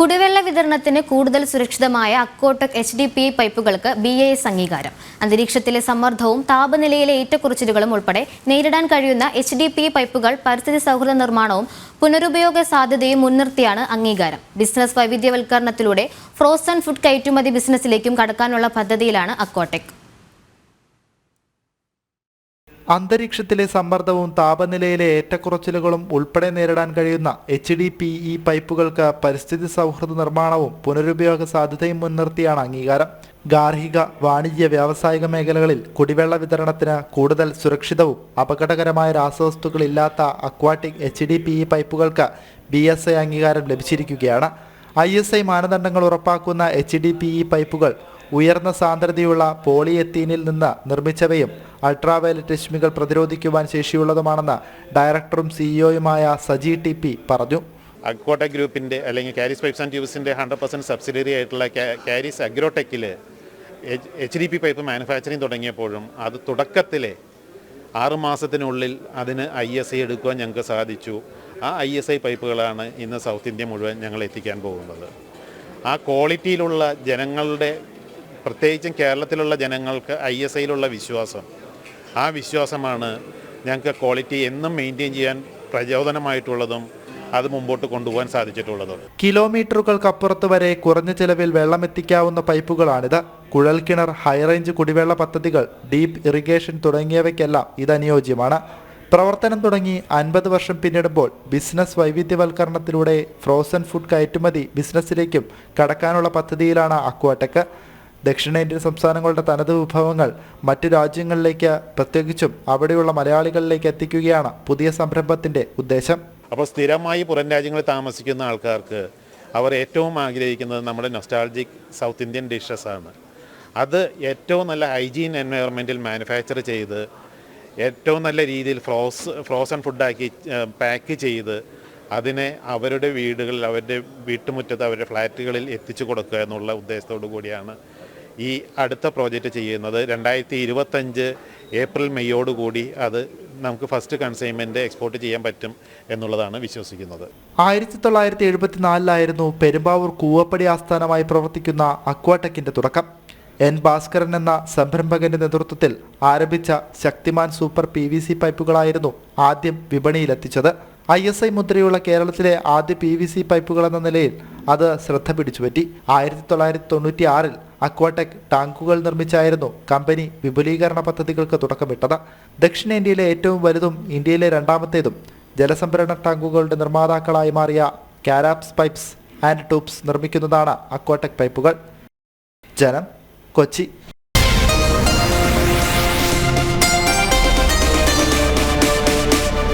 കുടിവെള്ള വിതരണത്തിന് കൂടുതൽ സുരക്ഷിതമായ അക്കോട്ടക് എച്ച് ഡി പി പൈപ്പുകൾക്ക് ബി എ എസ് അംഗീകാരം. അന്തരീക്ഷത്തിലെ സമ്മർദ്ദവും താപനിലയിലെ ഏറ്റക്കുറച്ചിലുകളും ഉൾപ്പെടെ നേരിടാൻ കഴിയുന്ന എച്ച് ഡി പി പൈപ്പുകൾ പരിസ്ഥിതി സൗഹൃദ നിർമ്മാണവും പുനരുപയോഗ സാധ്യതയും മുൻനിർത്തിയാണ് അംഗീകാരം. ബിസിനസ് വൈവിധ്യവൽക്കരണത്തിലൂടെ ഫ്രോസൺ ഫുഡ് കയറ്റുമതി ബിസിനസ്സിലേക്കും കടക്കാനുള്ള പദ്ധതിയിലാണ് അക്കോടെക് അന്തരീക്ഷത്തിലെ സമ്മർദ്ദവും താപനിലയിലെ ഏറ്റക്കുറച്ചിലുകളും ഉൾപ്പെടെ നേരിടാൻ കഴിയുന്ന എച്ച് ഡി പി ഇ പൈപ്പുകൾക്ക് പരിസ്ഥിതി സൗഹൃദ നിർമ്മാണവും പുനരുപയോഗ സാധ്യതയും മുൻനിർത്തിയാണ് അംഗീകാരം. ഗാർഹിക വാണിജ്യ വ്യാവസായിക മേഖലകളിൽ കുടിവെള്ള വിതരണത്തിന് കൂടുതൽ സുരക്ഷിതവും അപകടകരമായ രാസവസ്തുക്കളില്ലാത്ത aquatic H D P E പൈപ്പുകൾക്ക് B S I അംഗീകാരം ലഭിച്ചിരിക്കുകയാണ്. ഐ എസ് ഐ മാനദണ്ഡങ്ങൾ ഉറപ്പാക്കുന്ന എച്ച് ഡി പി ഇ പൈപ്പുകൾ ഉയർന്ന സാന്ദ്രതയുള്ള പോളിയെത്തീനിൽ നിന്ന് നിർമ്മിച്ചവയും അൾട്രാവയലറ്റ് രശ്മികൾ പ്രതിരോധിക്കുവാൻ ശേഷിയുള്ളതുമാണെന്ന് ഡയറക്ടറും സിഇഒയുമായ സജി ടി പി പറഞ്ഞു. അക്വാട്ട ഗ്രൂപ്പിന്റെ അല്ലെങ്കിൽ കാരിസ് പൈപ്സ് ആൻഡ് ട്യൂബ്സിന്റെ ഹൺഡ്രഡ് പെർസെന്റ് സബ്സിഡറി ആയിട്ടുള്ള കാരീസ് അഗ്രോടെക്കിൽ H D P pipe manufacturing തുടങ്ങിയപ്പോഴും അത് തുടക്കത്തിലെ ആറ് മാസത്തിനുള്ളിൽ അതിന് ഐ എസ് ഐ എടുക്കുവാൻ ഞങ്ങൾക്ക് സാധിച്ചു. ആ ഐ എസ് ഐ പൈപ്പുകളാണ് ഇന്ന് സൗത്ത് ഇന്ത്യ മുഴുവൻ ഞങ്ങൾ എത്തിക്കാൻ പോകുന്നത്. ആ ക്വാളിറ്റിയിലുള്ള ജനങ്ങളുടെ പ്രത്യേകിച്ചും കേരളത്തിലുള്ള ജനങ്ങൾക്ക് ഐ എസ് ഐയിലുള്ള വിശ്വാസം. ആ വിശ്വാസമാണ് ഞങ്ങൾക്ക് ക്വാളിറ്റി എന്നും മെയിന്റെയിൻ ചെയ്യാൻ പ്രചോദനമായിട്ടുള്ളതും അത് മുമ്പോട്ട് കൊണ്ടുപോകാൻ സാധിച്ചിട്ടുള്ളത്. കിലോമീറ്ററുകൾക്കപ്പുറത്ത് വരെ കുറഞ്ഞ ചെലവിൽ വെള്ളമെത്തിക്കാവുന്ന പൈപ്പുകളാണിത്. കുഴൽക്കിണർ ഹൈറേഞ്ച് കുടിവെള്ള പദ്ധതികൾ ഡീപ്പ് ഇറിഗേഷൻ തുടങ്ങിയവയ്ക്കെല്ലാം ഇത് അനുയോജ്യമാണ് പ്രവർത്തനം തുടങ്ങി അൻപത് വർഷം പിന്നിടുമ്പോൾ ബിസിനസ് വൈവിധ്യവൽക്കരണത്തിലൂടെ ഫ്രോസൺ ഫുഡ് കയറ്റുമതി ബിസിനസ്സിലേക്കും കടക്കാനുള്ള പദ്ധതിയിലാണ് അക്വാടെക്. ദക്ഷിണേന്ത്യൻ സംസ്ഥാനങ്ങളുടെ തനത് വിഭവങ്ങൾ മറ്റ് രാജ്യങ്ങളിലേക്ക് പ്രത്യേകിച്ചും അവിടെയുള്ള മലയാളികളിലേക്ക് എത്തിക്കുകയാണ് പുതിയ സംരംഭത്തിന്റെ ഉദ്ദേശം. അപ്പോൾ സ്ഥിരമായി പുറം രാജ്യങ്ങളിൽ താമസിക്കുന്ന ആൾക്കാർക്ക് അവർ ഏറ്റവും ആഗ്രഹിക്കുന്നത് നമ്മുടെ നൊസ്റ്റാൾജിക് സൗത്ത് ഇന്ത്യൻ ഡിഷസ് ആണ്. അത് ഏറ്റവും നല്ല ഹൈജീൻ എൻവയറമെന്റിൽ മാനുഫാക്ചർ ചെയ്ത് ഏറ്റവും നല്ല രീതിയിൽ ഫ്രോസ് ഫ്രോസൺ ഫുഡാക്കി പാക്ക് ചെയ്ത് അതിനെ അവരുടെ വീടുകളിൽ അവരുടെ വീട്ടുമുറ്റത്ത് അവരുടെ ഫ്ലാറ്റുകളിൽ എത്തിച്ചു കൊടുക്കുക എന്നുള്ള ഉദ്ദേശത്തോടു കൂടിയാണ് ഈ അടുത്ത പ്രോജക്റ്റ് ചെയ്യുന്നത് രണ്ടായിരത്തി ഇരുപത്തഞ്ച് ഏപ്രിൽ മെയ്യോടുകൂടി അത് നമുക്ക് ഫസ്റ്റ് കൺസൈൻമെന്റ് എക്സ്പോർട്ട് ചെയ്യാൻ പറ്റും എന്നുള്ളതാണ് വിശ്വസിക്കുന്നത്. ആയിരത്തി തൊള്ളായിരത്തി എഴുപത്തിനാലിലായിരുന്നു പെരുമ്പാവൂർ കൂവപ്പടി ആസ്ഥാനമായി പ്രവർത്തിക്കുന്ന അക്വാടെക്കിന്റെ തുടക്കം. എൻ ഭാസ്കരൻ എന്ന സംരംഭകന്റെ നേതൃത്വത്തിൽ ആരംഭിച്ച ശക്തിമാൻ സൂപ്പർ പി പൈപ്പുകളായിരുന്നു ആദ്യം വിപണിയിലെത്തിച്ചത്. ഐ എസ് ഐ മുദ്രയുള്ള കേരളത്തിലെ ആദ്യ പി വി സി പൈപ്പുകൾ എന്ന നിലയിൽ അത് ശ്രദ്ധ പിടിച്ചുപറ്റി. ആയിരത്തി തൊള്ളായിരത്തി തൊണ്ണൂറ്റി ആറിൽ അക്വാടെക് ടാങ്കുകൾ നിർമ്മിച്ചായിരുന്നു കമ്പനി വിപുലീകരണ പദ്ധതികൾക്ക് തുടക്കമിട്ടത്. ദക്ഷിണേന്ത്യയിലെ ഏറ്റവും വലുതും ഇന്ത്യയിലെ രണ്ടാമത്തേതും ജലസംഭരണ ടാങ്കുകളുടെ നിർമ്മാതാക്കളായി മാറിയ കാരാപ്സ് പൈപ്സ് ആൻഡ് ട്യൂബ്സ് നിർമ്മിക്കുന്നതാണ് അക്വാടെക് പൈപ്പുകൾ. ജനം കൊച്ചി